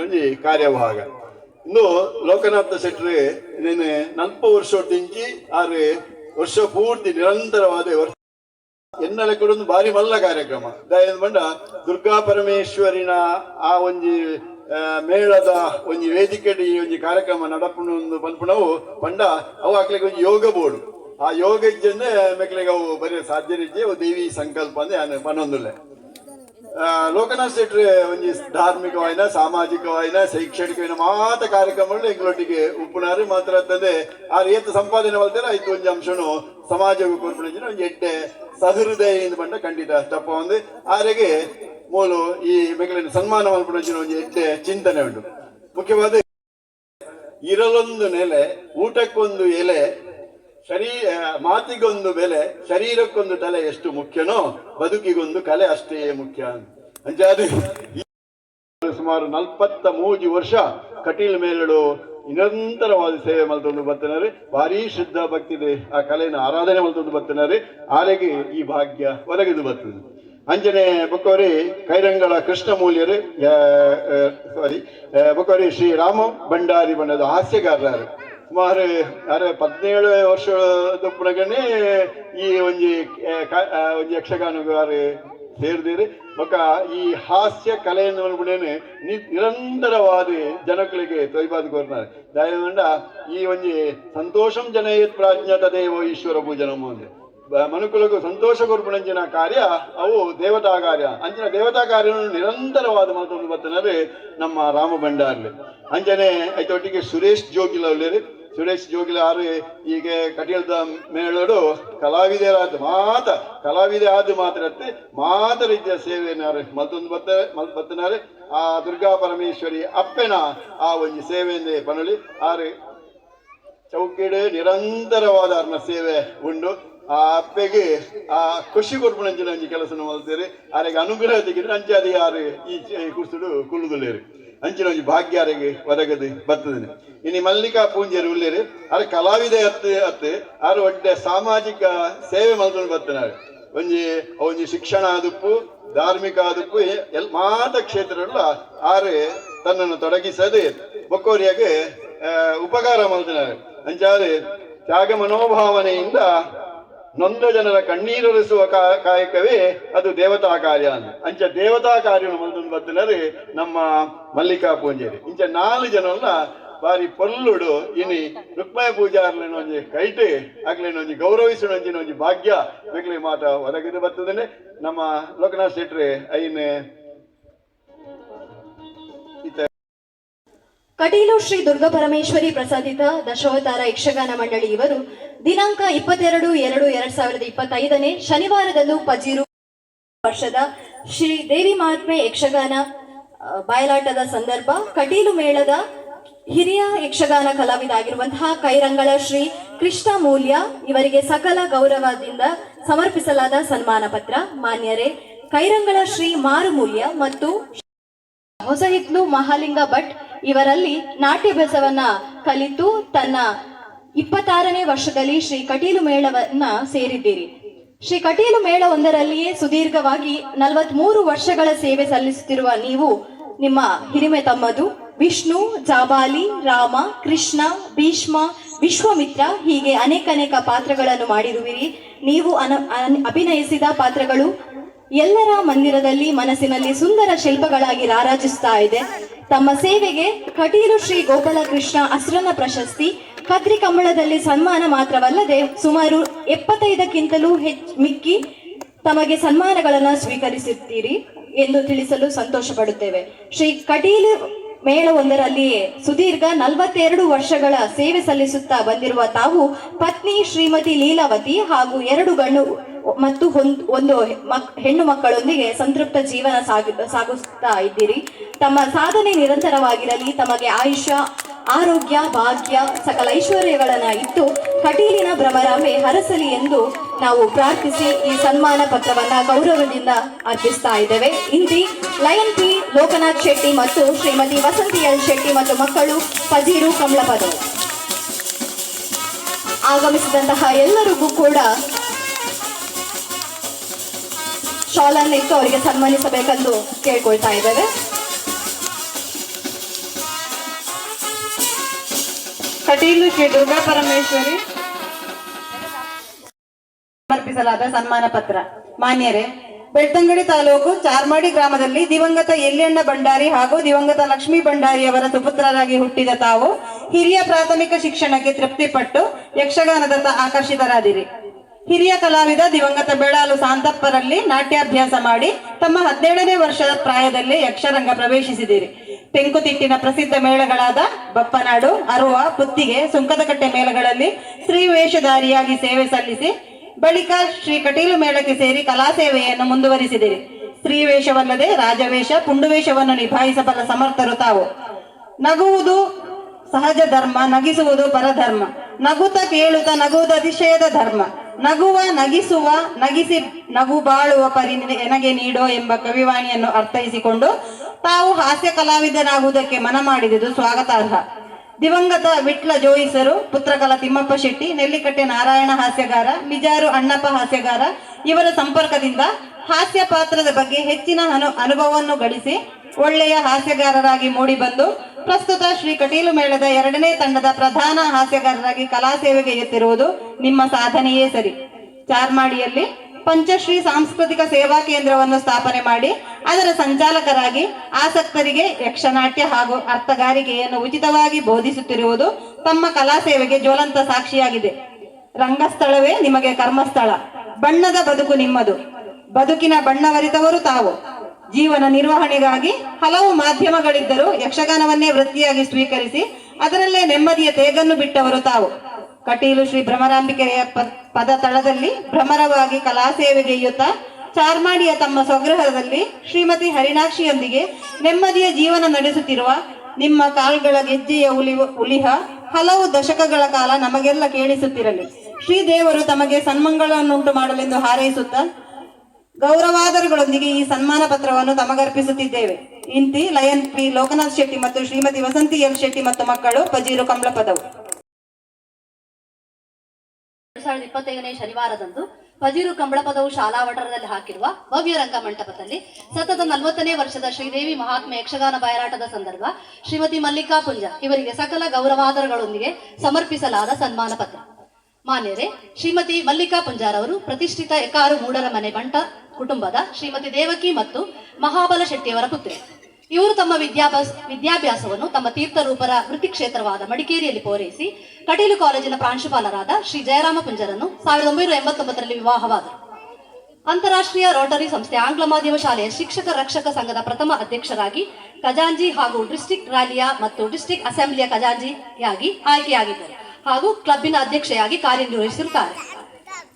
ಒಂಜಿ ಕಾರ್ಯಭಾಗ ಇನ್ನು ಲೋಕನಾಥ ಶೆಟ್ಟಿ ನೆನೆ ನಲ್ಪ ವರ್ಷ ತಿಂಚಿ ಆದ್ರೆ ವರ್ಷ ಪೂರ್ತಿ ನಿರಂತರವಾದ ವರ್ಷ ಎನ್ನಲೆ ಕೂಡ ಒಂದು ಬಾರಿ ಮಲ್ಲ ಕಾರ್ಯಕ್ರಮ. ಬಂಡ ದುರ್ಗಾ ಪರಮೇಶ್ವರಿನ ಆ ಒಂಜಿ ಮೇಳದ ಒಂಜಿ ವೇದಿಕೆಡ್ ಒಂಜಿ ಕಾರ್ಯಕ್ರಮ ನಡಪುಣ ಒಂದು ಪನ್ಪುಣವು ಪಂಡ ಅವು ಆಕ್ಲಿಗೆ ಒಂಜಿ ಯೋಗ ಬೋರ್ಡ್. ಆ ಯೋಗ ಇಜ್ಜನ್ನೇ ಮೆಕ್ಲಿಗೆ ಅವು ಬರೀ ಸಾಧ್ಯ ದೇವಿ ಸಂಕಲ್ಪ ಅಂದ್ರೆ ಆನೆ ಶೆಟ್ಟಿ ಒಂಜಿ ಧಾರ್ಮಿಕವಾಯಿನ, ಸಾಮಾಜಿಕವಾಯಿನ, ಶೈಕ್ಷಣಿಕವಾಯಿನ ಮಾತ ಕಾರ್ಯಕ್ರಮಗಳು ಎಂಗ್ಲೊಟ್ಟಿಗೆ ಉಪ್ಪುನಾರಿ ಮಾತ್ರ ಅಂತಂದ್ರೆ ಆ ಏತ ಸಂಪಾದನೆ ಮಾಡ್ತಾರೆ ಐದು ಒಂದು ಅಂಶನು ಸಮಾಜ ಕೊರ್ಪಣಿನ ಒಂಜಿ ಎಡ್ಡೆ ಸಹೃದಯದಿಂದ ಬಂದ ಖಂಡಿತ ತಪ್ಪ ಒಂದು. ಆರೆಗೆ ಮೂಲು ಈ ಮೆಗಲಿನ ಸನ್ಮಾನ ಮಲ್ಪಣಿನ ಒಂದು ಎಡ್ಡೆ ಚಿಂತನೆ ಉಂಟು. ಮುಖ್ಯವಾದ ಇರಲೊಂದು ನೆಲೆ, ಊಟಕ್ಕೊಂದು ಎಲೆ ಶರೀ ಮಾತಿಗೊಂದು ಬೆಲೆ, ಶರೀರಕ್ಕೊಂದು ತಲೆ ಎಷ್ಟು ಮುಖ್ಯನೋ, ಬದುಕಿಗೊಂದು ಕಲೆ ಅಷ್ಟೇ ಮುಖ್ಯ ಅಂಜಾದಿ ಸುಮಾರು ನಲ್ಪತ್ತ ಮೂಜಿ ವರ್ಷ ಕಟೀಲ್ ಮೇಲಡು ನಿರಂತರವಾದ ಸೇವೆ ಮಲ್ತೊಂದು ಬರ್ತನಾರೆ ಭಾರಿ ಶುದ್ಧ ಭಕ್ತಿದೆ ಆ ಕಲೆಯನ್ನು ಆರಾಧನೆ ಮಲ್ತೊಂದು ಬರ್ತನಾರೆ ಆರೆಗೆ ಈ ಭಾಗ್ಯ ಒದಗಿದು ಬರ್ತದೆ. ಅಂಜನೆ ಬೊಕ್ಕವರಿ ಕೈರಂಗಳ ಕೃಷ್ಣ ಮೂಲ್ಯರು ಸಾರಿ ಬೊಕ್ಕವರಿ ಶ್ರೀ ರಾಮ ಭಂಡಾರಿ ಬಣ್ಣದ ಹಾಸ್ಯಗಾರರು ಸುಮಾರು ಅರೆ ಪದಿನೇಳು ವರ್ಷದ ಪುನಗನೆ ಈ ಒಂಜಿ ಒಂಜಿ ಯಕ್ಷಗಾನಗಾರ ಸೇರಿದಿರಿ ಬೊಕ ಈ ಹಾಸ್ಯ ಕಲೆಯನ್ನು ಅನ್ಬಿಡೇನೆ ನಿರಂತರವಾದ ಜನಗಳಿಗೆ ತೊಯ್ಬಾದ್ ಕೋರ್ನಾರೆ ದಯಮಾಡ ಈ ಒಂಜಿ ಸಂತೋಷಂ ಜನಯತ್ ಪ್ರಾಜ್ಞ ತದೇವೋ ಈಶ್ವರ ಪೂಜನ ಮುಂದೆ. ಮನುಕುಲಗೂ ಸಂತೋಷ ಕೊರ್ಪುಣಂಚಿನ ಕಾರ್ಯ, ಅವು ದೇವತಾ ಕಾರ್ಯ ಅಂಚಿನ ದೇವತಾ ಕಾರ್ಯ ನಿರಂತರವಾದ ಮಾತೊಂದು ಬರ್ತನರೆ ನಮ್ಮ ರಾಮ ಭಂಡಾರ್ಲಿ. ಅಂಜನೆ ಐತೊಟ್ಟಿಗೆ ಸುರೇಶ್ ಜೋಗಿಲ್ ಒಳ್ಳೆರಿ ಸುರೇಶ್ ಜೋಗಿಲ ಆರು ಈಗ ಕಟೀಲದ ಮೇಳಡು ಕಲಾವಿದರಾದ ಮಾತ, ಕಲಾವಿದೆ ಆದ ಮಾತ್ರ ಮಾತ ರೀತಿಯ ಸೇವೆಯನ್ನಾರು. ಮತ್ತೊಂದು ಬತ್ತ ಬತ್ತನಾರೆ, ಆ ದುರ್ಗಾ ಪರಮೇಶ್ವರಿ ಅಪ್ಪೆನ ಆ ಒಂದು ಸೇವೆಯಿಂದ ಬನಳಿ ಆರು ಚೌಕಿಡೆ ನಿರಂತರವಾದ ಸೇವೆ ಉಂಡು. ಆ ಅಪ್ಪೆಗೆ ಆ ಖುಷಿ ಕೊರ್ಪುಣಂಚಿನ ಒಂಜಿ ಕೆಲಸ ಮಾಡ್ತೀರಿ ಆರೆಗೆ ಅನುಗ್ರಹ ತೆಗಿದ್ರೆ ಅಂಚಾದಿ ಯಾರು ಈ ಕುರ್ಸುಡು ಕುಳ್ಳುದುಲ್ಲೇರಿ ಅಂಚಿನ ಒಂಜಿ ಭಾಗ್ಯ ಆರೆಗೆ ಒದಗದು ಬರ್ತದೆ. ಇನ್ನು ಮಲ್ಲಿಕಾ ಪೂಂಜರು ಉಳ್ಳೇರಿ ಅರೆ ಕಲಾವಿದ ಹತ್ತು ಹತ್ತು ಆರು ಒಡ್ಡೆ ಸಾಮಾಜಿಕ ಸೇವೆ ಮಾಡ್ಕೊಂಡು ಬರ್ತಾರೆ ಒಂಜಿ ಒಂಜಿ ಶಿಕ್ಷಣ ಆದುಪ್ಪು, ಧಾರ್ಮಿಕ ಆದುಪ್ಪು ಎಲ್ ಮಾತ ಕ್ಷೇತ್ರಲ್ಲ ಆರು ತನ್ನನ್ನು ತೊಡಗಿಸದೆ ಬೊಕ್ಕೋರಿಯಾಗೆ ಉಪಕಾರ ಮಾಡ್ತಾರೆ ಅಂಚಾದ್ರೆ ತ್ಯಾಗ ಮನೋಭಾವನೆಯಿಂದ ನೊಂದ ಜನರ ಕಣ್ಣೀರೊರೆಸುವ ಕಾಯಕವೇ ಅದು ದೇವತಾ ಕಾರ್ಯ ಅಂತ. ಅಂಚ ದೇವತಾ ಕಾರ್ಯ ಮಂದು ಬತ್ತಿನರೆ ನಮ್ಮ ಮಲ್ಲಿಕಾ ಪೂಂಜೇರಿ. ಇಂಚ ನಾಲ್ಕು ಜನರನ್ನ ಬಾರಿ ಪೊಲ್ಲುಡು ಇನಿ ರುಕ್ಮಯ ಪೂಜಾರ್ಲೆನ ಒಂಜಿ ಕೈಟೆ ಆಗ್ಲೇನ ಒಂಜಿ ಗೌರವಿಸೋಣ ಒಂಜಿ ಭಾಗ್ಯ ಬೇಕಲಿ ಮಾತ ಒದಗಿದು ಬರ್ತದೆ ನಮ್ಮ ಲೋಕನಾಥ್ ಶೆಟ್ರಿ, ಐನ್ ಕಟೀಲು ಶ್ರೀ ದುರ್ಗಾ ಪರಮೇಶ್ವರಿ ಪ್ರಸಾದಿತ ದಶಾವತಾರ ಯಕ್ಷಗಾನ ಮಂಡಳಿ ಇವರು ದಿನಾಂಕ ಇಪ್ಪತ್ತೆರಡು ಎರಡು ಎರಡ್ ಸಾವಿರದ ಇಪ್ಪತ್ತೈದನೇ ಶನಿವಾರದಂದು ಪಜೀರು ವರ್ಷದ ಶ್ರೀ ದೇವಿ ಮಹಾತ್ಮೆ ಯಕ್ಷಗಾನ ಬಯಲಾಟದ ಸಂದರ್ಭ, ಕಟೀಲು ಮೇಳದ ಹಿರಿಯ ಯಕ್ಷಗಾನ ಕಲಾವಿದ ಆಗಿರುವಂತಹ ಕೈರಂಗಳ ಶ್ರೀ ಕೃಷ್ಣ ಮೂಲ್ಯ ಇವರಿಗೆ ಸಕಲ ಗೌರವದಿಂದ ಸಮರ್ಪಿಸಲಾದ ಸನ್ಮಾನ ಪತ್ರ. ಮಾನ್ಯರೇ, ಕೈರಂಗಳ ಶ್ರೀ ಮಾರುಮೂಲ್ಯ ಮತ್ತು ಹೊಸಹಿತ್ಲು ಮಹಾಲಿಂಗ ಭಟ್ ಇವರಲ್ಲಿ ನಾಟ್ಯಭಸವನ್ನ ಕಲಿತು ತನ್ನ ಇಪ್ಪತ್ತಾರನೇ ವರ್ಷದಲ್ಲಿ ಶ್ರೀ ಕಟೀಲು ಮೇಳವನ್ನ ಸೇರಿದ್ದೀರಿ. ಶ್ರೀ ಕಟೀಲು ಮೇಳ ಒಂದರಲ್ಲಿಯೇ ಸುದೀರ್ಘವಾಗಿ ನಲವತ್ಮೂರು ವರ್ಷಗಳ ಸೇವೆ ಸಲ್ಲಿಸುತ್ತಿರುವ ನೀವು, ನಿಮ್ಮ ಹಿರಿಮೆ ತಮ್ಮದು. ವಿಷ್ಣು, ಜಾಬಾಲಿ, ರಾಮ, ಕೃಷ್ಣ, ಭೀಷ್ಮ, ವಿಶ್ವಮಿತ್ರ ಹೀಗೆ ಅನೇಕ ಅನೇಕ ಪಾತ್ರಗಳನ್ನು ಮಾಡಿರುವಿರಿ. ನೀವು ಅಭಿನಯಿಸಿದ ಪಾತ್ರಗಳು ಎಲ್ಲರ ಮಂದಿರದಲ್ಲಿ ಮನಸ್ಸಿನಲ್ಲಿ ಸುಂದರ ಶಿಲ್ಪಗಳಾಗಿ ರಾರಾಜಿಸ್ತಾ ಇದೆ. ತಮ್ಮ ಸೇವೆಗೆ ಕಟೀಲು ಶ್ರೀ ಗೋಪಾಲಕೃಷ್ಣ ಅಸ್ರನ ಪ್ರಶಸ್ತಿ, ಕದ್ರಿ ಕಂಬಳದಲ್ಲಿ ಸನ್ಮಾನ ಮಾತ್ರವಲ್ಲದೆ ಸುಮಾರು ಎಪ್ಪತ್ತೈದಕ್ಕಿಂತಲೂ ಹೆಚ್ಚು ಮಿಕ್ಕಿ ತಮಗೆ ಸನ್ಮಾನಗಳನ್ನು ಸ್ವೀಕರಿಸುತ್ತೀರಿ ಎಂದು ತಿಳಿಸಲು ಸಂತೋಷ ಪಡುತ್ತೇವೆ ಶ್ರೀ ಕಟೀಲು ಮೇಳವೊಂದರಲ್ಲಿಯೇ ಸುದೀರ್ಘ ನಲವತ್ತೆರಡು ವರ್ಷಗಳ ಸೇವೆ ಸಲ್ಲಿಸುತ್ತಾ ಬಂದಿರುವ ತಾವು ಪತ್ನಿ ಶ್ರೀಮತಿ ಲೀಲಾವತಿ ಹಾಗೂ ಎರಡು ಗಂಡು ಮತ್ತು ಒಂದು ಹೆಣ್ಣು ಮಕ್ಕಳೊಂದಿಗೆ ಸಂತೃಪ್ತ ಜೀವನ ಸಾಗಿ ಸಾಗಿಸ್ತಾ ಇದ್ದೀರಿ. ತಮ್ಮ ಸಾಧನೆ ನಿರಂತರವಾಗಿರಲಿ, ತಮಗೆ ಆಯುಷ್ಯ ಆರೋಗ್ಯ, ಭಾಗ್ಯ ಸಕಲ ಐಶ್ವರ್ಯಗಳನ್ನು ಇಟ್ಟು ಕಟೀಲಿನ ಭ್ರಮರಾಂಬೆ ಹರಸಲಿ ಎಂದು ನಾವು ಪ್ರಾರ್ಥಿಸಿ ಈ ಸನ್ಮಾನ ಪತ್ರವನ್ನ ಗೌರವದಿಂದ ಅರ್ಪಿಸ್ತಾ ಇದ್ದೇವೆ. ಇಂದಿ ಲಯನ್ ಪಿ ಲೋಕನಾಥ್ ಶೆಟ್ಟಿ ಮತ್ತು ಶ್ರೀಮತಿ ವಸಂತಿ ಎಲ್ ಶೆಟ್ಟಿ ಮತ್ತು ಮಕ್ಕಳು ಪಜೀರು ಕಮಲಪದ ಆಗಮಿಸಿದಂತಹ ಎಲ್ಲರಿಗೂ ಕೂಡ ಶಾಲನ್ನು ಇಟ್ಟು ಅವರಿಗೆ ಸನ್ಮಾನಿಸಬೇಕೆಂದು ಕೇಳ್ಕೊಳ್ತಾ ಇದ್ದೇವೆ. ಶ್ರೀ ದುರ್ಗಾ ಪರಮೇಶ್ವರಿ ಸಮರ್ಪಿಸಲಾದ ಸನ್ಮಾನ ಪತ್ರ. ಮಾನ್ಯರೇ, ಬೆಳ್ತಂಗಡಿ ತಾಲೂಕು ಚಾರ್ಮಾಡಿ ಗ್ರಾಮದಲ್ಲಿ ದಿವಂಗತ ಎಲ್ಲಿಯಣ್ಣ ಭಂಡಾರಿ ಹಾಗೂ ದಿವಂಗತ ಲಕ್ಷ್ಮೀ ಭಂಡಾರಿ ಅವರ ಸುಪುತ್ರರಾಗಿ ಹುಟ್ಟಿದ ತಾವು ಹಿರಿಯ ಪ್ರಾಥಮಿಕ ಶಿಕ್ಷಣಕ್ಕೆ ತೃಪ್ತಿಪಟ್ಟು ಯಕ್ಷಗಾನದತ್ತ ಆಕರ್ಷಿತರಾದಿರಿ. ಹಿರಿಯ ಕಲಾವಿದ ದಿವಂಗತ ಬೆಳಾಲು ಸಾಂತಪ್ಪರಲ್ಲಿ ನಾಟ್ಯಾಭ್ಯಾಸ ಮಾಡಿ ತಮ್ಮ ಹದಿನೇಳನೇ ವರ್ಷದ ಪ್ರಾಯದಲ್ಲಿ ಯಕ್ಷರಂಗ ಪ್ರವೇಶಿಸಿದಿರಿ. ತೆಂಕುತಿಟ್ಟಿನ ಪ್ರಸಿದ್ಧ ಮೇಳಗಳಾದ ಬಪ್ಪನಾಡು, ಅರುವ, ಪುತ್ತಿಗೆ, ಸುಂಕದಕಟ್ಟೆ ಮೇಳಗಳಲ್ಲಿ ಶ್ರೀ ವೇಷಧಾರಿಯಾಗಿ ಸೇವೆ ಸಲ್ಲಿಸಿ ಬಳಿಕ ಶ್ರೀ ಕಟೀಲು ಮೇಳಕ್ಕೆ ಸೇರಿ ಕಲಾ ಸೇವೆಯನ್ನು ಮುಂದುವರಿಸಿದಿರಿ. ಸ್ತ್ರೀ ವೇಷವಲ್ಲದೆ ರಾಜವೇಷ ಪುಂಡುವೇಷವನ್ನು ನಿಭಾಯಿಸಬಲ್ಲ ಸಮರ್ಥರು ತಾವು. ನಗುವುದು ಸಹಜ ಧರ್ಮ, ನಗಿಸುವುದು ಪರಧರ್ಮ. ನಗುತ್ತ ಕೇಳುತ್ತ ನಗುವುದು ಅತಿಶಯದ ಧರ್ಮ. ನಗುವ, ನಗಿಸುವ, ನಗಿಸಿ, ನಗು ಬಾಳುವ ಪರಿ ನನಗೆ ನೀಡೋ ಎಂಬ ಕವಿವಾಣಿಯನ್ನು ಅರ್ಥೈಸಿಕೊಂಡು ತಾವು ಹಾಸ್ಯ ಕಲಾವಿದನಾಗುವುದಕ್ಕೆ ಮನ ಮಾಡಿದುದು ಸ್ವಾಗತಾರ್ಹ. ದಿವಂಗತ ವಿಟ್ಲ ಜೋಯಿಸರು, ಪುತ್ರಕಲ ತಿಮ್ಮಪ್ಪ ಶೆಟ್ಟಿ, ನೆಲ್ಲಿಕಟ್ಟೆ ನಾರಾಯಣ ಹಾಸ್ಯಗಾರ ಮಿಜಾರು ಅಣ್ಣಪ್ಪ ಹಾಸ್ಯಗಾರ, ಇವರ ಸಂಪರ್ಕದಿಂದ ಹಾಸ್ಯ ಪಾತ್ರದ ಬಗ್ಗೆ ಹೆಚ್ಚಿನ ಅನು ಅನುಭವವನ್ನು ಗಳಿಸಿ ಒಳ್ಳೆಯ ಹಾಸ್ಯಗಾರರಾಗಿ ಮೂಡಿಬಂದು ಪ್ರಸ್ತುತ ಶ್ರೀ ಕಟೀಲು ಮೇಳದ ಎರಡನೇ ತಂಡದ ಪ್ರಧಾನ ಹಾಸ್ಯಗಾರರಾಗಿ ಕಲಾ ಸೇವೆಗೆ ಎತ್ತಿರುವುದು ನಿಮ್ಮ ಸಾಧನೆಯೇ ಸರಿ. ಚಾರ್ಮಾಡಿಯಲ್ಲಿ ಪಂಚಶ್ರೀ ಸಾಂಸ್ಕೃತಿಕ ಸೇವಾ ಕೇಂದ್ರವನ್ನು ಸ್ಥಾಪನೆ ಮಾಡಿ ಅದರ ಸಂಚಾಲಕರಾಗಿ ಆಸಕ್ತರಿಗೆ ಯಕ್ಷನಾಟ್ಯ ಹಾಗೂ ಅರ್ಥಗಾರಿಕೆಯನ್ನು ಉಚಿತವಾಗಿ ಬೋಧಿಸುತ್ತಿರುವುದು ತಮ್ಮ ಕಲಾ ಸೇವೆಗೆ ಜ್ವಲಂತ ಸಾಕ್ಷಿಯಾಗಿದೆ. ರಂಗಸ್ಥಳವೇ ನಿಮಗೆ ಕರ್ಮಸ್ಥಳ. ಬಣ್ಣದ ಬದುಕು ನಿಮ್ಮದು. ಬದುಕಿನ ಬಣ್ಣವರಿತವರು ತಾವು. ಜೀವನ ನಿರ್ವಹಣೆಗಾಗಿ ಹಲವು ಮಾಧ್ಯಮಗಳಿದ್ದರೂ ಯಕ್ಷಗಾನವನ್ನೇ ವೃತ್ತಿಯಾಗಿ ಸ್ವೀಕರಿಸಿ ಅದರಲ್ಲೇ ನೆಮ್ಮದಿಯ ತೇಗನ್ನು ಬಿಟ್ಟವರು ತಾವು. ಕಟೀಲು ಶ್ರೀ ಭ್ರಮರಾಂಬಿಕೆಯ ಪದ ತಳದಲ್ಲಿ ಭ್ರಮರವಾಗಿ ಕಲಾ ಸೇವೆಗೆಯುತ್ತಾ ಚಾರ್ಮಾಡಿಯ ತಮ್ಮ ಸ್ವಗೃಹದಲ್ಲಿ ಶ್ರೀಮತಿ ಹರಿಣಾಕ್ಷಿಯೊಂದಿಗೆ ನೆಮ್ಮದಿಯ ಜೀವನ ನಡೆಸುತ್ತಿರುವ ನಿಮ್ಮ ಕಾಲ್ಗಳ ಗೆಜ್ಜೆಯ ಉಲಿವ, ಉಲಿಹ ಹಲವು ದಶಕಗಳ ಕಾಲ ನಮಗೆಲ್ಲ ಕೇಳಿಸುತ್ತಿರಲಿ. ಶ್ರೀದೇವರು ತಮಗೆ ಸನ್ಮಂಗಳನ್ನುಂಟು ಮಾಡಲೆಂದು ಹಾರೈಸುತ್ತಾ ಗೌರವಾದರಗಳೊಂದಿಗೆ ಈ ಸನ್ಮಾನ ಪತ್ರವನ್ನು ತಮಗರ್ಪಿಸುತ್ತಿದ್ದೇವೆ. ಇಂತಿ ಲಯನ್ ಪಿ. ಲೋಕನಾಥ್ ಶೆಟ್ಟಿ ಮತ್ತು ಶ್ರೀಮತಿ ವಸಂತಿ ಎಲ್ ಶೆಟ್ಟಿ ಮತ್ತು ಮಕ್ಕಳು ಪಜೀರು ಕಮಲಪದವು. ಎರಡ್ ಸಾವಿರದ ಇಪ್ಪತ್ತೈದನೇ ಶನಿವಾರದಂದು ಪಜೀರು ಕಂಬಳಪದವು ಶಾಲಾ ವಟರದಲ್ಲಿ ಹಾಕಿರುವ ಭವ್ಯ ರಂಗ ಮಂಟಪದಲ್ಲಿ ಸತತ ನಲವತ್ತನೇ ವರ್ಷದ ಶ್ರೀದೇವಿ ಮಹಾತ್ಮ ಯಕ್ಷಗಾನ ಬಯಲಾಟದ ಸಂದರ್ಭ ಶ್ರೀಮತಿ ಮಲ್ಲಿಕಾ ಪುಂಜ ಇವರಿಗೆ ಸಕಲ ಗೌರವಾದರಗಳೊಂದಿಗೆ ಸಮರ್ಪಿಸಲಾದ ಸನ್ಮಾನ ಪತ್ರ. ಮಾನ್ಯರೇ, ಶ್ರೀಮತಿ ಮಲ್ಲಿಕಾ ಪುಂಜಾರವರು ಪ್ರತಿಷ್ಠಿತ ಎಕಾರು ಮೂಡರ ಮನೆ ಬಂಟ ಕುಟುಂಬದ ಶ್ರೀಮತಿ ದೇವಕಿ ಮತ್ತು ಮಹಾಬಲ ಶೆಟ್ಟಿಯವರ ಪುತ್ರಿ. ಇವರು ತಮ್ಮ ವಿದ್ಯಾಭ್ಯಾಸ, ವಿದ್ಯಾಭ್ಯಾಸವನ್ನು ತಮ್ಮ ತೀರ್ಥರೂಪರ ವೃತ್ತಿ ಕ್ಷೇತ್ರವಾದ ಮಡಿಕೇರಿಯಲ್ಲಿ ಪೂರೈಸಿ ಕಟೀಲು ಕಾಲೇಜಿನ ಪ್ರಾಂಶುಪಾಲರಾದ ಶ್ರೀ ಜಯರಾಮ ಪುಂಜರನ್ನು ಸಾವಿರದ ಒಂಬೈನೂರ ಎಂಬತ್ತೊಂಬತ್ತರಲ್ಲಿ ವಿವಾಹವಾದರು. ಅಂತಾರಾಷ್ಟ್ರೀಯ ರೋಟರಿ ಸಂಸ್ಥೆ ಆಂಗ್ಲ ಮಾಧ್ಯಮ ಶಾಲೆಯ ಶಿಕ್ಷಕ ರಕ್ಷಕ ಸಂಘದ ಪ್ರಥಮ ಅಧ್ಯಕ್ಷರಾಗಿ ಖಜಾಂಜಿ ಹಾಗೂ ಡಿಸ್ಟ್ರಿಕ್ಟ್ ರ್ಯಾಲಿಯ ಮತ್ತು ಡಿಸ್ಟ್ರಿಕ್ಟ್ ಅಸೆಂಬ್ಲಿಯ ಖಜಾಂಜಿಯಾಗಿ ಆಯ್ಕೆಯಾಗಿದ್ದರು ಹಾಗೂ ಕ್ಲಬ್ಬಿನ ಅಧ್ಯಕ್ಷೆಯಾಗಿ ಕಾರ್ಯನಿರ್ವಹಿಸಿರುತ್ತಾರೆ.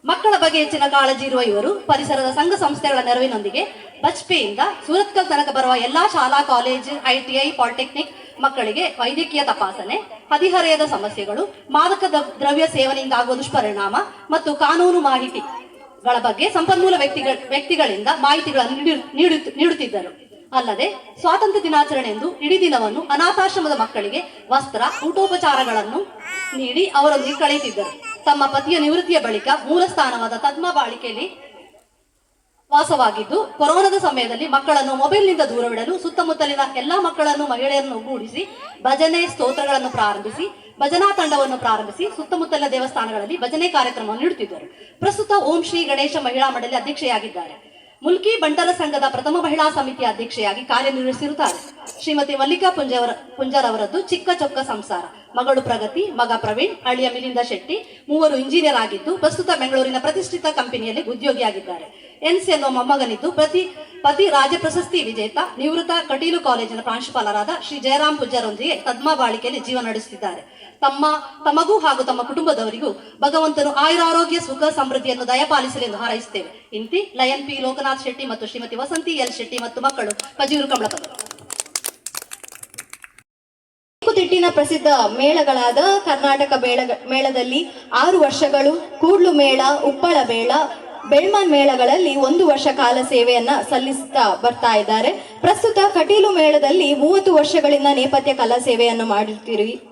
ಮಕ್ಕಳ ಬಗ್ಗೆ ಹೆಚ್ಚಿನ ಕಾಳಜಿ ಇರುವ ಇವರು. ಪರಿಸರದ ಸಂಘ ಸಂಸ್ಥೆಗಳ ನೆರವಿನೊಂದಿಗೆ ಬಜ್ಪೆಯಿಂದ ಸೂರತ್ಕಲ್ ತನಕ ಬರುವ ಎಲ್ಲಾ ಶಾಲಾ, ಕಾಲೇಜು, ಐಟಿಐ, ಪಾಲಿಟೆಕ್ನಿಕ್ ಮಕ್ಕಳಿಗೆ ವೈದ್ಯಕೀಯ ತಪಾಸಣೆ, ಹದಿಹರೆಯದ ಸಮಸ್ಯೆಗಳು, ಮಾದಕ ದ್ರವ್ಯ ಸೇವನೆಯಿಂದ ಆಗುವ ದುಷ್ಪರಿಣಾಮ ಮತ್ತು ಕಾನೂನು ಮಾಹಿತಿಗಳ ಬಗ್ಗೆ ಸಂಪನ್ಮೂಲ ವ್ಯಕ್ತಿಗಳ, ವ್ಯಕ್ತಿಗಳಿಂದ ಮಾಹಿತಿಗಳನ್ನು ನೀಡು- ನೀಡು- ನೀಡುತ್ತಿದ್ದರು. ಅಲ್ಲದೆ ಸ್ವಾತಂತ್ರ್ಯ ದಿನಾಚರಣೆಯಂದು ಇಡೀ ದಿನವನ್ನು ಅನಾಥಾಶ್ರಮದ ಮಕ್ಕಳಿಗೆ ವಸ್ತ್ರ, ಊಟೋಪಚಾರಗಳನ್ನು ನೀಡಿ ಅವರೊಂದಿಗೆ ಕಳೆಯುತ್ತಿದ್ದರು. ತಮ್ಮ ಪತಿಯ ನಿವೃತ್ತಿಯ ಬಳಿಕ ಮೂಲ ಸ್ಥಾನವಾದ ತದ್ಮ ಬಾಳಿಕೆಯಲ್ಲಿ ವಾಸವಾಗಿದ್ದು, ಕೊರೋನಾದ ಸಮಯದಲ್ಲಿ ಮಕ್ಕಳನ್ನು ಮೊಬೈಲ್ನಿಂದ ದೂರವಿಡಲು ಸುತ್ತಮುತ್ತಲಿನ ಎಲ್ಲಾ ಮಕ್ಕಳನ್ನು ಮಹಿಳೆಯರನ್ನು ಒಗ್ಗೂಡಿಸಿ ಭಜನೆ ಸ್ತೋತ್ರಗಳನ್ನು ಪ್ರಾರಂಭಿಸಿ, ಭಜನಾ ತಂಡವನ್ನು ಪ್ರಾರಂಭಿಸಿ ಸುತ್ತಮುತ್ತಲಿನ ದೇವಸ್ಥಾನಗಳಲ್ಲಿ ಭಜನೆ ಕಾರ್ಯಕ್ರಮವನ್ನು ನೀಡುತ್ತಿದ್ದರು. ಪ್ರಸ್ತುತ ಓಂ ಶ್ರೀ ಗಣೇಶ ಮಹಿಳಾ ಮಂಡಳಿ ಅಧ್ಯಕ್ಷೆಯಾಗಿದ್ದಾರೆ. ಮುಲ್ಕಿ ಬಂಟರ ಸಂಘದ ಪ್ರಥಮ ಮಹಿಳಾ ಸಮಿತಿಯ ಅಧ್ಯಕ್ಷೆಯಾಗಿ ಕಾರ್ಯನಿರ್ವಹಿಸಿರುತ್ತಾರೆ. ಶ್ರೀಮತಿ ಮಲ್ಲಿಕಾ ಪುಂಜವರ ಪುಂಜರ್ ಅವರದ್ದು ಚಿಕ್ಕ ಚೊಕ್ಕ ಸಂಸಾರ. ಮಗಳು ಪ್ರಗತಿ, ಮಗ ಪ್ರವೀಣ್ ಅಳಿಯ ಮಿಲಿಂದ ಶೆಟ್ಟಿ, ಮೂವರು ಇಂಜಿನಿಯರ್ ಆಗಿದ್ದು ಪ್ರಸ್ತುತ ಬೆಂಗಳೂರಿನ ಪ್ರತಿಷ್ಠಿತ ಕಂಪನಿಯಲ್ಲಿ ಉದ್ಯೋಗಿಯಾಗಿದ್ದಾರೆ. ಎನ್ಸ್ ಎನ್ನುವ ಮೊಮ್ಮಗನಿದ್ದು ಪ್ರತಿ ಪತಿ ರಾಜ್ಯ ಪ್ರಶಸ್ತಿ ವಿಜೇತ, ನಿವೃತ್ತ ಕಟೀಲು ಕಾಲೇಜಿನ ಪ್ರಾಂಶುಪಾಲರಾದ ಶ್ರೀ ಜಯರಾಮ್ ಪೂಜಾರೊಂದಿಗೆ ತದ್ಮಾ ಬಾಳಿಕೆಯಲ್ಲಿ ಜೀವನ ನಡೆಸುತ್ತಿದ್ದಾರೆ. ತಮ್ಮ, ತಮಗೂ ಹಾಗೂ ತಮ್ಮ ಕುಟುಂಬದವರಿಗೂ ಭಗವಂತನು ಆಯುರಾರೋಗ್ಯ, ಸುಖ, ಸಮೃದ್ಧಿಯನ್ನು ದಯಪಾಲಿಸಲಿ ಎಂದು ಹಾರೈಸುತ್ತೇವೆ. ಇಂತಿ, ಲಯನ್ ಪಿ, ಲೋಕನಾಥ್ ಶೆಟ್ಟಿ ಮತ್ತು ಶ್ರೀಮತಿ ವಸಂತಿ ಎಲ್ ಶೆಟ್ಟಿ ಮತ್ತು ಮಕ್ಕಳು ಪಜೀರು ಕಮಲಪದ. ತಿಟ್ಟಿನ ಪ್ರಸಿದ್ಧ ಮೇಳಗಳಾದ ಕರ್ನಾಟಕ ಮೇಳ ಮೇಳದಲ್ಲಿ ಆರು ವರ್ಷಗಳು, ಕೂಡ್ಲು ಮೇಳ, ಉಪ್ಪಳ ಮೇಳ ಬೆಳ್ಮನ್ ಮೇಳಗಳಲ್ಲಿ ಒಂದು ವರ್ಷ ಕಾಲ ಸೇವೆಯನ್ನ ಸಲ್ಲಿಸ್ತಾ ಬರ್ತಾ ಇದ್ದಾರೆ. ಪ್ರಸ್ತುತ ಕಟೀಲು ಮೇಳದಲ್ಲಿ ಮೂವತ್ತು ವರ್ಷಗಳಿಂದ ನೇಪಥ್ಯ ಕಲಾ ಸೇವೆಯನ್ನು ಮಾಡುತ್ತಿರಿ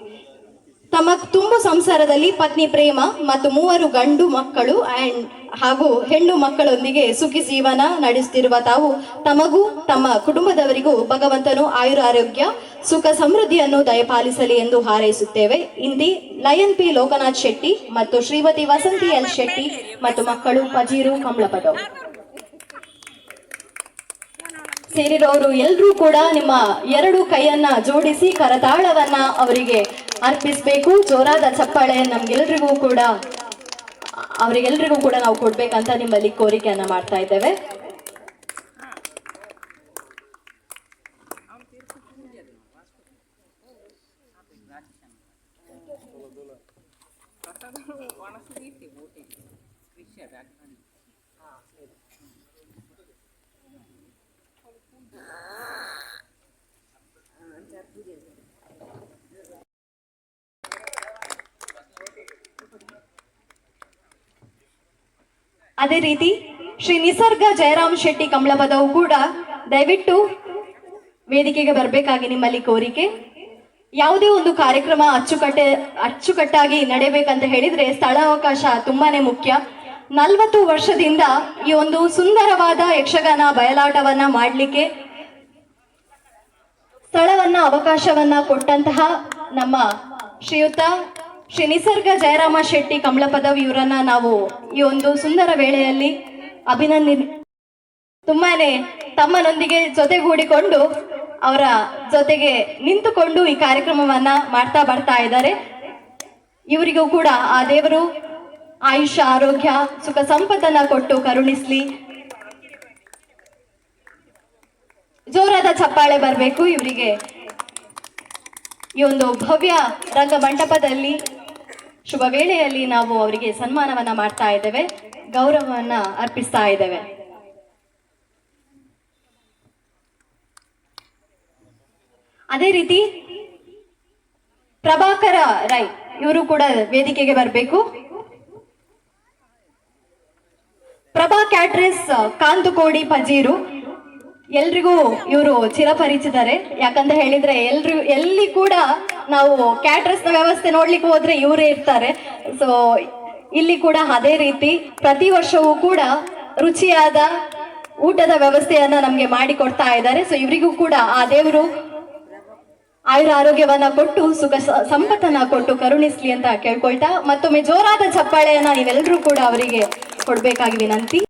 ತಮ್ಮ ತುಂಬು ಸಂಸಾರದಲ್ಲಿ ಪತ್ನಿ ಪ್ರೇಮ ಮತ್ತು ಮೂವರು ಗಂಡು ಮಕ್ಕಳು ಅಂಡ್ ಹಾಗೂ ಹೆಣ್ಣು ಮಕ್ಕಳೊಂದಿಗೆ ಸುಖಿ ಜೀವನ ನಡೆಸುತ್ತಿರುವ ತಾವು ತಮಗೂ ತಮ್ಮ ಕುಟುಂಬದವರಿಗೂ ಭಗವಂತನು ಆಯುರ ಆರೋಗ್ಯ ಸುಖ ಸಮೃದ್ಧಿಯನ್ನು ದಯಪಾಲಿಸಲಿ ಎಂದು ಹಾರೈಸುತ್ತೇವೆ. ಇಂದಿ ಲಯನ್ ಪಿ ಲೋಕನಾಥ್ ಶೆಟ್ಟಿ ಮತ್ತು ಶ್ರೀಮತಿ ವಸಂತಿ ಎಲ್ ಶೆಟ್ಟಿ ಮತ್ತು ಮಕ್ಕಳು ಪಜೀರು ಕಮಲಪದವ್ ಸೇರಿರೋರು ಎಲ್ಲರೂ ಕೂಡ ನಿಮ್ಮ ಎರಡು ಕೈಯನ್ನ ಜೋಡಿಸಿ ಕರತಾಳವನ್ನ ಅವರಿಗೆ ಅರ್ಪಿಸಬೇಕು. ಜೋರಾದ ಚಪ್ಪಾಳೆ ನಮ್ಗೆಲ್ರಿಗೂ ಕೂಡ ಅವರಿಗೆಲ್ರಿಗೂ ಕೂಡ ನಾವು ಕೊಡ್ಬೇಕಂತ ನಿಮ್ಮಲ್ಲಿ ಕೋರಿಕೆಯನ್ನ ಮಾಡ್ತಾ ಇದ್ದೇವೆ. ಅದೇ ರೀತಿ ಶ್ರೀ ನಿಸರ್ಗ ಜಯರಾಮ್ ಶೆಟ್ಟಿ ಕಮಲಪದವು ಕೂಡ ದಯವಿಟ್ಟು ವೇದಿಕೆಗೆ ಬರಬೇಕಾಗಿ ನಿಮ್ಮಲ್ಲಿ ಕೋರಿಕೆ. ಯಾವುದೇ ಒಂದು ಕಾರ್ಯಕ್ರಮ ಅಚ್ಚುಕಟ್ಟೆ, ಅಚ್ಚುಕಟ್ಟಾಗಿ ನಡೆಯಬೇಕಂತ ಹೇಳಿದ್ರೆ ಸ್ಥಳಾವಕಾಶ ತುಂಬಾನೇ ಮುಖ್ಯ. ನಲವತ್ತು ವರ್ಷದಿಂದ ಈ ಒಂದು ಸುಂದರವಾದ ಯಕ್ಷಗಾನ ಬಯಲಾಟವನ್ನ ಮಾಡಲಿಕ್ಕೆ ಸ್ಥಳವನ್ನ, ಅವಕಾಶವನ್ನ ಕೊಟ್ಟಂತಹ ನಮ್ಮ ಶ್ರೀಯುತ ಶ್ರೀ ನಿಸರ್ಗ ಜಯರಾಮ ಶೆಟ್ಟಿ ಕಮಲ ಕಮಲಪದವ್ ಇವರನ್ನ ನಾವು ಈ ಒಂದು ಸುಂದರ ವೇಳೆಯಲ್ಲಿ ಅಭಿನಂದಿ ತುಂಬಾನೇ ತಮ್ಮನೊಂದಿಗೆ ಜೊತೆಗೂಡಿಕೊಂಡು ಅವರ ಜೊತೆಗೆ ನಿಂತುಕೊಂಡು ಈ ಕಾರ್ಯಕ್ರಮವನ್ನ ಮಾಡ್ತಾ ಬರ್ತಾ ಇದ್ದಾರೆ. ಇವರಿಗೂ ಕೂಡ ಆ ದೇವರು ಆಯುಷ್ಯ ಆರೋಗ್ಯ, ಸುಖ ಸಂಪತ್ತನ್ನ ಕೊಟ್ಟು ಕರುಣಿಸ್ಲಿ. ಜೋರಾದ ಚಪ್ಪಾಳೆ ಬರಬೇಕು ಇವರಿಗೆ. ಈ ಒಂದು ಭವ್ಯ ರಂಗ ಮಂಟಪದಲ್ಲಿ ಶುಭ ವೇಳೆಯಲ್ಲಿ ನಾವು ಅವರಿಗೆ ಸನ್ಮಾನವನ್ನ ಮಾಡ್ತಾ ಇದ್ದೇವೆ. ಗೌರವವನ್ನ ಅರ್ಪಿಸ್ತಾ ಇದ್ದೇವೆ. ಅದೇ ರೀತಿ ಪ್ರಭಾಕರ ರೈ ಇವರು ಕೂಡ ವೇದಿಕೆಗೆ ಬರಬೇಕು. ಪ್ರಭಾ ಕ್ಯಾಟ್ರೆಸ್, ಕಾಂತುಕೋಡಿ, ಪಜೀರು, ಎಲ್ರಿಗೂ ಇವರು ಚಿರಪರಿಚಿತರೆ. ಯಾಕಂತ ಹೇಳಿದ್ರೆ ಎಲ್ರು ಎಲ್ಲಿ ಕೂಡ ನಾವು ಕ್ಯಾಟ್ರಸ್ನ ವ್ಯವಸ್ಥೆ ನೋಡ್ಲಿಕ್ಕೆ ಹೋದ್ರೆ ಇವರೇ ಇರ್ತಾರೆ. ಸೊ ಇಲ್ಲಿ ಕೂಡ ಅದೇ ರೀತಿ ಪ್ರತಿ ವರ್ಷವೂ ಕೂಡ ರುಚಿಯಾದ ಊಟದ ವ್ಯವಸ್ಥೆಯನ್ನ ನಮ್ಗೆ ಮಾಡಿಕೊಡ್ತಾ ಇದ್ದಾರೆ. ಸೊ ಇವರಿಗೂ ಕೂಡ ಆ ದೇವರು ಆಯುರ ಆರೋಗ್ಯವನ್ನ ಕೊಟ್ಟು, ಸುಖ ಸಂಪತ್ತನ್ನ ಕೊಟ್ಟು ಕರುಣಿಸ್ಲಿ ಅಂತ ಕೇಳ್ಕೊಳ್ತಾ ಮತ್ತೊಮ್ಮೆ ಜೋರಾದ ಚಪ್ಪಾಳೆಯನ್ನ ನೀವೆಲ್ಲರೂ ಕೂಡ ಅವರಿಗೆ ಕೊಡ್ಬೇಕಾಗಿ ವಿನಂತಿ.